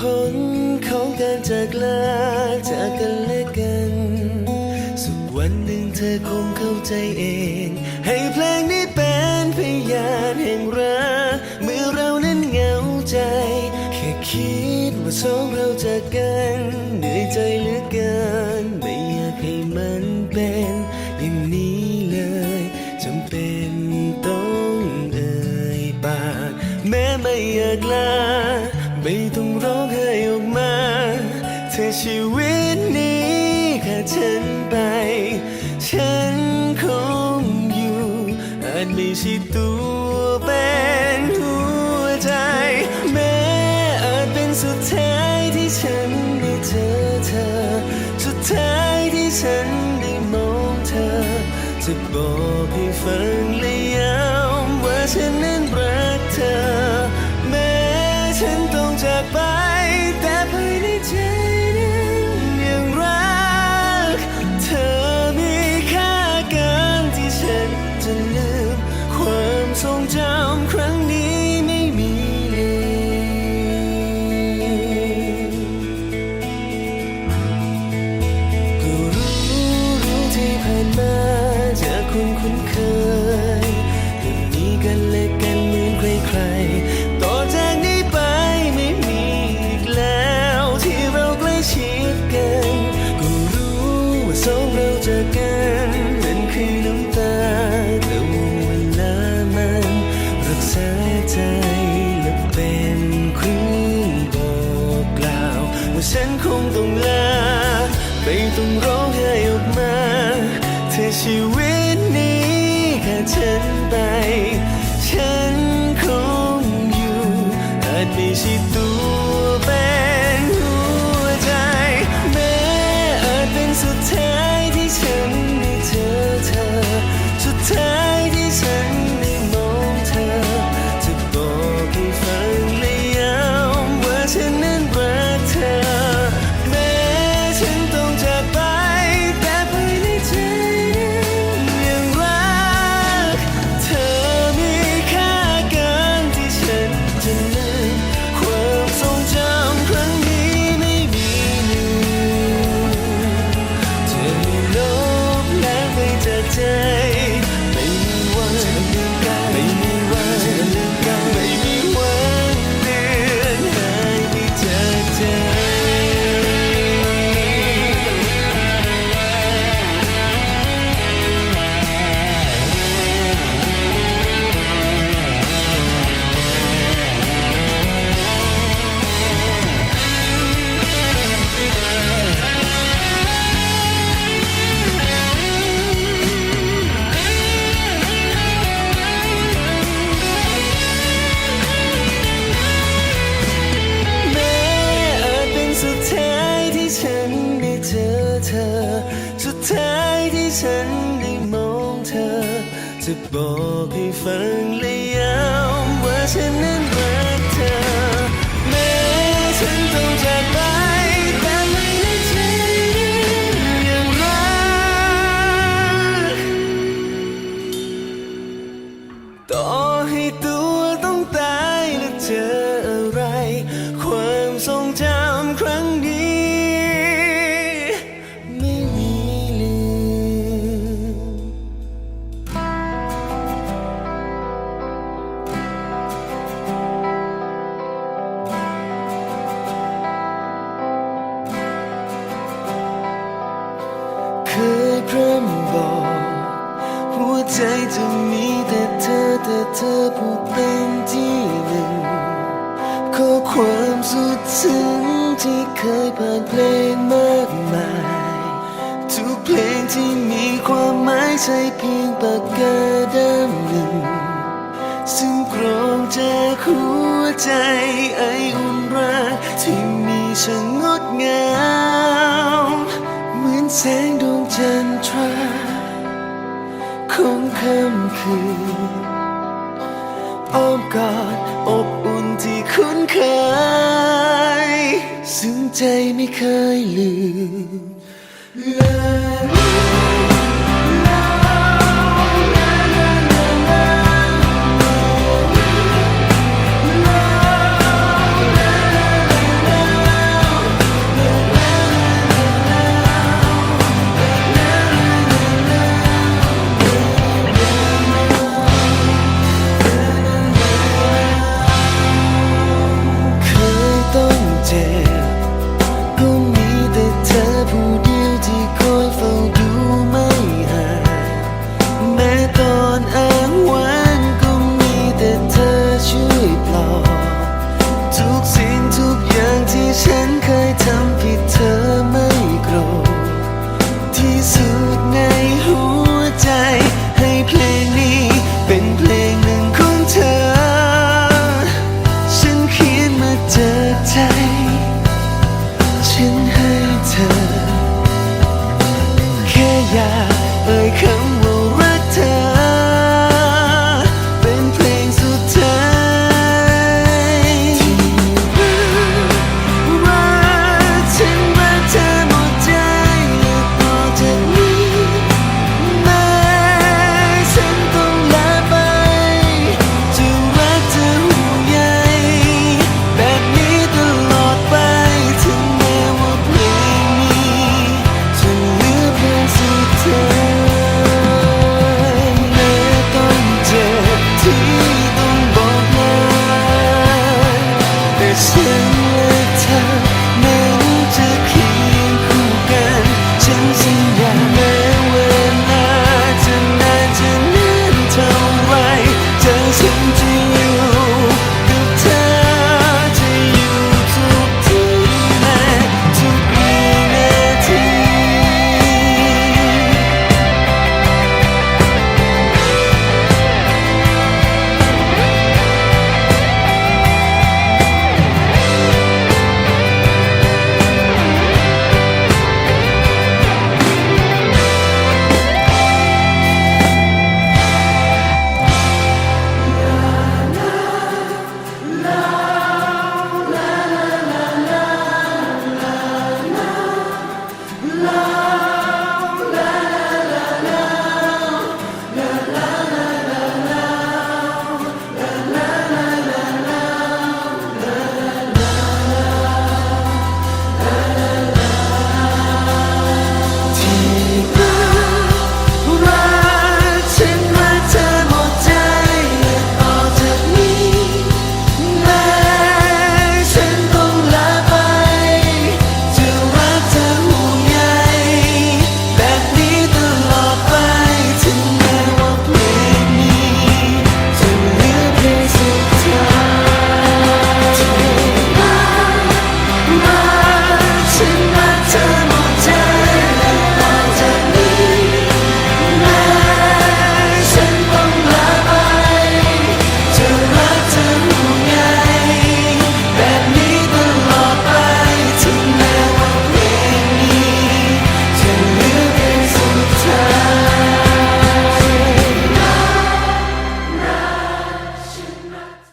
ผลของการจากลาจากกันและกัน สุดวันหนึ่งเธอคงเข้าใจเอง ให้เพลงนี้เป็นพยานแห่งรักเมื่อเรานั้นเหงาใจ แค่คิดว่าสองเราจากกันเหนื่อยใจเหลือเกิน ไม่อยากให้มันเป็นอย่างนี้เลยจำเป็นต้องเอ่ยปากแม้ไม่อยากลา เธอชีวิตนี้ขาดฉันไป ฉันคงอยู่อาจไม่ใช่ตัวเป็นหัวใจ แม้อาจเป็นสุดท้ายที่ฉันได้เจอเธอ สุดท้ายที่ฉันได้มองเธอ จะบอกให้ฟัง อาจ จะบ บอก หัวใจจะมีแต่เธอแต่เธอผู้เป็นที่หนึ่งขอความสุดซึ้งที่เคยผ่านเพลงมากมาย ทุกเพลงที่มีความหมายใช่เพียงปากกาดำหนึ่ง ซึ่งกรองจากหัวใจไออุ่นรักที่มีช่างงดงามเหมือนแสง ของค่ำคืนอ้อมกอดอบอุ่นที่คุ้นเคย ซึ่งใจไม่เคยลืมลย ช่วยปลอบทุกสิ่งทุกอย่างที่ฉันเคย